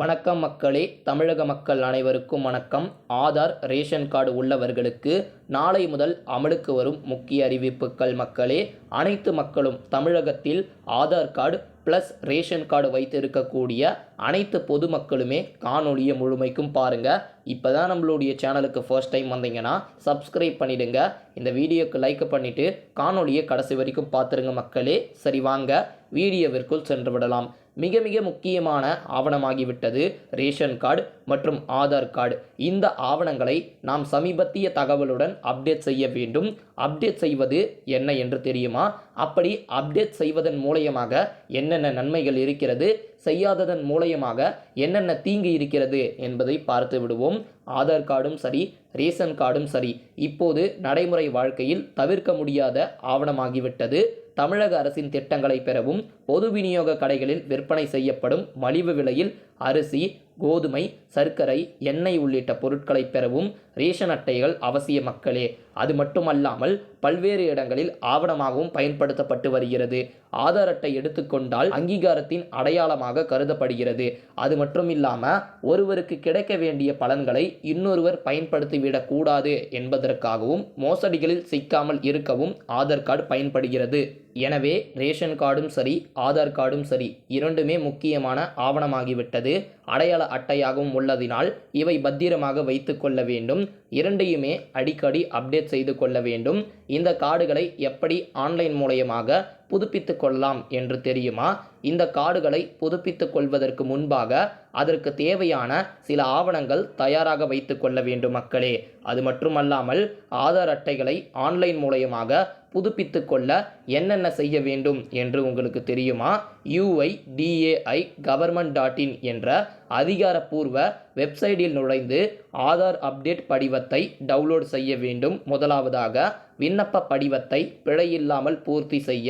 வணக்கம் மக்களே தமிழக மக்கள் அனைவருக்கும் வணக்கம். ஆதார் ரேஷன் கார்டு உள்ளவர்களுக்கு நாளை முதல் அமலுக்கு வரும் முக்கிய அறிவிப்புகள் மக்களே. அனைத்து மக்களும் தமிழகத்தில் Aadhaar card plus ration card வைத்திருக்கக்கூடிய அனைத்து பொதுமக்களுமே காணொலியை முழுமைக்கும் பாருங்கள் இப்போ தான் நம்மளுடைய சேனலுக்கு ஃபர்ஸ்ட் டைம் வந்தீங்கன்னா சப்ஸ்கிரைப் பண்ணிடுங்க. இந்த வீடியோக்கு லைக் பண்ணிவிட்டு காணொலியை கடைசி வரைக்கும் பார்த்துருங்க மக்களே. சரி வாங்க. வீடியோவிற்குள் சென்று விடலாம். மிக மிக முக்கியமான ஆவணமாகிவிட்டது ரேஷன் கார்டு மற்றும் ஆதார் கார்டு. இந்த ஆவணங்களை நாம் சமீபத்திய தகவலுடன் அப்டேட் செய்ய வேண்டும். அப்டேட் செய்வது என்ன என்று தெரியுமா? அப்படி அப்டேட் செய்வதன் மூலயமாக என்னென்ன நன்மைகள் இருக்கிறது? செய்யாததன் மூலயமாக என்னென்ன தீங்கு இருக்கிறது என்பதை பார்த்து விடுவோம். ஆதார் கார்டும் சரி ரேஷன் கார்டும் சரி. இப்போது நடைமுறை வாழ்க்கையில் தவிர்க்க முடியாத ஆவணமாகிவிட்டது. தமிழக அரசின் திட்டங்களை பெறவும் பொது விநியோக கடைகளில் விற்பனை செய்யப்படும் மலிவு விலையில் அரிசி கோதுமை சர்க்கரை எண்ணெய் உள்ளிட்ட பொருட்களை பெறவும் ரேஷன் அட்டைகள் அவசிய மக்களே. அது மட்டுமல்லாமல் பல்வேறு இடங்களில் ஆவணமாகவும் பயன்படுத்தப்பட்டு வருகிறது. ஆதார் அட்டை எடுத்துக்கொண்டால் அங்கீகாரத்தின் அடையாளமாக கருதப்படுகிறது. அது மட்டும் இல்லாமல் ஒருவருக்கு கிடைக்க வேண்டிய பலன்களை இன்னொருவர் பயன்படுத்திவிடக்கூடாது என்பதற்காகவும் மோசடிகளில் சிக்காமல் இருக்கவும் ஆதார் கார்டு பயன்படுகிறது. எனவே ரேஷன் கார்டும் சரி ஆதார் கார்டும் சரி இரண்டுமே முக்கியமான ஆவணமாகிவிட்டது. அடையாள அட்டையாகவும் உள்ளதினால் இவை பத்திரமாக வைத்து கொள்ள வேண்டும். இரண்டையுமே அடிக்கடி அப்டேட் செய்து கொள்ள வேண்டும். இந்த கார்டுகளை எப்படி ஆன்லைன் மூலயமாக புதுப்பித்து கொள்ளலாம் என்று தெரியுமா? இந்த கார்டுகளை புதுப்பித்து கொள்வதற்கு முன்பாக அதற்கு தேவையான சில ஆவணங்கள் தயாராக வைத்து கொள்ள வேண்டும் மக்களே. அது மட்டுமல்லாமல் ஆதார் அட்டைகளை ஆன்லைன் மூலயமாக புதுப்பித்து கொள்ள என்னென்ன செய்ய வேண்டும் என்று உங்களுக்கு தெரியுமா? யுஐடிஏஐ கவர்மெண்ட் டாட் இன் என்ற அதிகாரப்பூர்வ வெப்சைட்டில் நுழைந்து ஆதார் அப்டேட் படிவத்தை டவுன்லோட் செய்ய வேண்டும். முதலாவதாக விண்ணப்ப படிவத்தை பிழையில்லாமல் பூர்த்தி செய்ய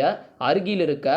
அருகில் இருக்க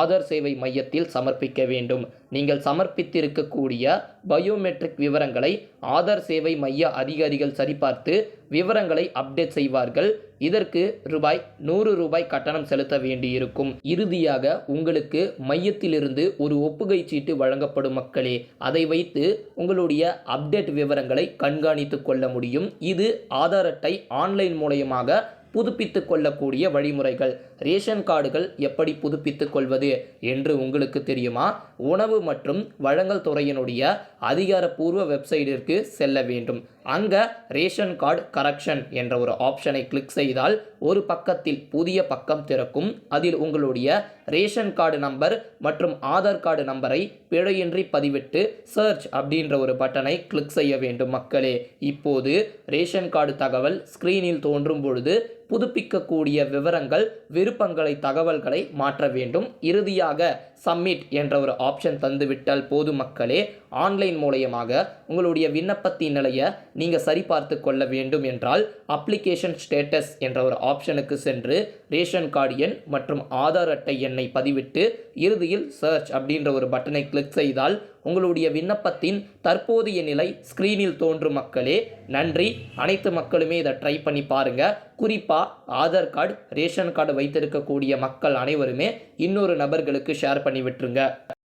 ஆதார் சேவை மையத்தில் சமர்ப்பிக்க வேண்டும். நீங்கள் சமர்ப்பித்திருக்கக்கூடிய பயோமெட்ரிக் விவரங்களை ஆதார் சேவை மைய அதிகாரிகள் சரிபார்த்து விவரங்களை அப்டேட் செய்வார்கள். இதற்கு ரூபாய் நூறு ரூபாய் கட்டணம் செலுத்த வேண்டியிருக்கும். இறுதியாக உங்களுக்கு மையத்திலிருந்து ஒரு ஒப்புகை சீட்டு வழங்கப்படும் மக்களே. அதை வைத்து உங்களுடைய அப்டேட் விவரங்களை கண்காணித்து கொள்ள முடியும். இது ஆதார் அட்டை ஆன்லைன் மூலயமாக புதுப்பித்து கொள்ளக்கூடிய வழிமுறைகள். ரேஷன் கார்டுகள் எப்படி புதுப்பித்து கொள்வது என்று உங்களுக்கு தெரியுமா? உணவு மற்றும் வழங்கல் துறையினுடைய அதிகாரப்பூர்வ வெப்சைட்டிற்கு செல்ல வேண்டும். அங்கே ரேஷன் கார்டு கரெக்ஷன் என்ற ஒரு ஆப்ஷனை கிளிக் செய்தால் ஒரு பக்கத்தில் புதிய பக்கம் திறக்கும். அதில் உங்களுடைய ரேஷன் கார்டு நம்பர் மற்றும் ஆதார் கார்டு நம்பரை பிழையின்றி பதிவிட்டு சர்ச் அப்படின்ற ஒரு பட்டனை கிளிக் செய்ய வேண்டும் மக்களே. இப்போது ரேஷன் கார்டு தகவல் ஸ்க்ரீனில் தோன்றும் பொழுது புதுப்பிக்கக்கூடிய விவரங்கள் விருப்பங்களை தகவல்களை மாற்ற வேண்டும். இறுதியாக சப்மிட் என்ற ஒரு ஆப்ஷன் தந்துவிட்டால் போது மக்களே. ஆன்லைன் மூலயமாக உங்களுடைய விண்ணப்பத்தின் நிலையை நீங்கள் சரிபார்த்து கொள்ள வேண்டும் என்றால் அப்ளிகேஷன் ஸ்டேட்டஸ் என்ற ஒரு ஆப்ஷனுக்கு சென்று ரேஷன் கார்டு எண் மற்றும் ஆதார் அட்டை எண்ணை பதிவிட்டு இறுதியில் சர்ச் அப்படின்ற ஒரு பட்டனை கிளிக் செய்தால் உங்களுடைய விண்ணப்பத்தின் தற்போதைய நிலை ஸ்க்ரீனில் தோன்றும் மக்களே நன்றி. அனைத்து மக்களுமே இதை ட்ரை பண்ணி பாருங்கள் குறிப்பாக ஆதார் கார்டு ரேஷன் கார்டு வைத்திருக்கக்கூடிய மக்கள் அனைவருமே இன்னொரு நபர்களுக்கு ஷேர் பண்ணி விட்டுருங்க.